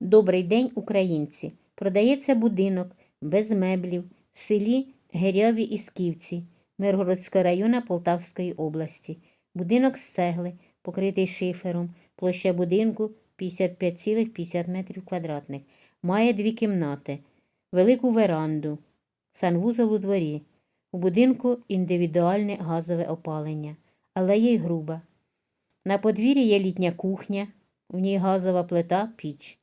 Добрий день, українці! Продається будинок без меблів в селі Геряві Ісківці Миргородського району Полтавської області. Будинок з цегли, покритий шифером, площа будинку 55,50 метрів квадратних. Має дві кімнати, велику веранду, санвузол у дворі. У будинку індивідуальне газове опалення, але є й груба. На подвір'ї є літня кухня, в ній газова плита, піч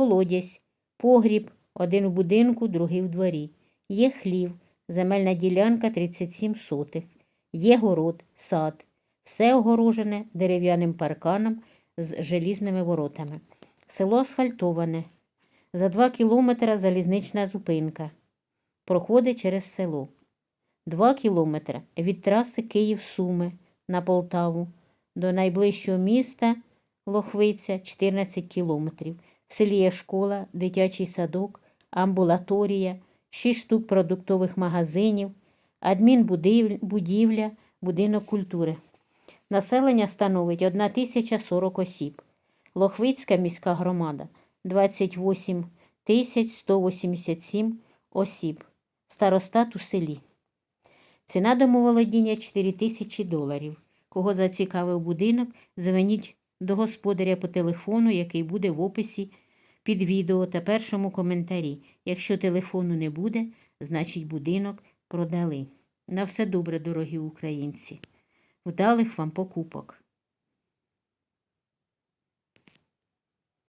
колодязь, погріб, один у будинку, другий в дворі. Є хлів, земельна ділянка 37 сотих. Є город, сад. Все огорожене дерев'яним парканом з желізними воротами. Село асфальтоване. За два кілометри залізнична зупинка. Проходить через село. Два кілометри від траси Київ-Суми на Полтаву до найближчого міста Лохвиця 14 кілометрів. В селі є школа, дитячий садок, амбулаторія, 6 штук продуктових магазинів, адмінбудівля, будинок культури. Населення становить 1040 осіб. Лохвицька міська громада 28 тисяч 187 осіб. Старостат у селі. Ціна домоволодіння 4 тисячі доларів. Кого зацікавив будинок, дзвоніть до господаря по телефону, який буде в описі під відео та першому коментарі. Якщо телефону не буде, значить будинок продали. На все добре, дорогі українці. Вдалих вам покупок!